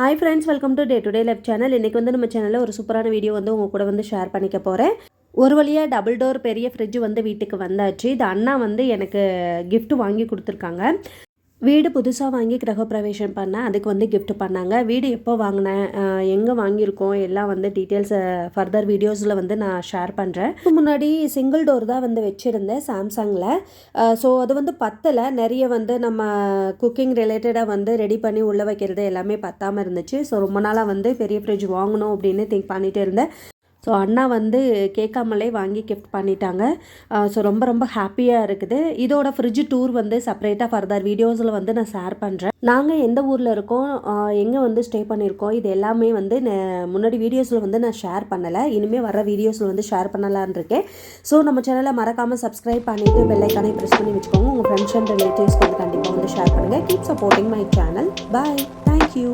Hi friends welcome to day to day life channel இன்றைக்கி வந்து நம்ம சேனலில் ஒரு சூப்பரான வீடியோ வந்து உங்கள் கூட வந்து ஷேர் பண்ணிக்க போகிறேன் ஒரு வழியாக டபுள் டோர் பெரிய ஃப்ரிட்ஜ் வந்து வீட்டுக்கு வந்தாச்சு. இது அண்ணா வந்து எனக்கு கிஃப்ட் வாங்கி கொடுத்துருக்காங்க. வீடு புதுசாக வாங்கி கிரகப்பிரவேசம் பண்ணேன் அதுக்கு வந்து கிஃப்ட் பண்ணாங்க. வீடு எப்போ வாங்கினேன் எங்கே வாங்கியிருக்கோம் எல்லாம் வந்து டீட்டெயில்ஸ் ஃபர்தர் வீடியோஸில் வந்து நான் ஷேர் பண்ணுறேன் முன்னாடி சிங்கிள் டோர் தான் வந்து வச்சுருந்தேன் சாம்சங்கில் ஸோ அது வந்து பத்தலை. நிறைய வந்து நம்ம குக்கிங் ரிலேட்டடாக வந்து ரெடி பண்ணி உள்ளே வைக்கிறது எல்லாமே பத்தாமல் இருந்துச்சு. ஸோ ரொம்ப நாளாக வந்து பெரிய ஃப்ரிட்ஜ் வாங்கணும் அப்படின்னு திங்க் பண்ணிகிட்டே இருந்தேன். ஸோ அண்ணா வந்து கேட்காமலே வாங்கி கிஃப்ட் பண்ணிட்டாங்க. ஸோ ரொம்ப ரொம்ப ஹாப்பியாக இருக்குது. இதோட ஃப்ரிட்ஜ் டூர் வந்து செப்பரேட்டாக ஃபர்தர் வீடியோஸில் வந்து நான் ஷேர் பண்ணுறேன் நாங்கள் எந்த ஊரில் இருக்கோம்? எங்கே வந்து ஸ்டே பண்ணியிருக்கோம்? இது எல்லாமே வந்து முன்னாடி வீடியோஸில் வந்து நான் ஷேர் பண்ணலை. இனிமேல் வர வீடியோஸில் வந்து ஷேர் பண்ணலான்னு இருக்கேன். ஸோ நம்ம சேனலை மறக்காமல் சப்ஸ்கிரைப் பண்ணிவிட்டு பெல்லைக்கானே ப்ரெஸ் பண்ணி வச்சுக்கோங்க. உங்கள் ஃப்ரெண்ட்ஸ் அண்ட் ரிலேட்டிவ்ஸ்க்கு வந்து கண்டிப்பாக வந்து ஷேர் பண்ணுங்கள் keep supporting my channel bye thank you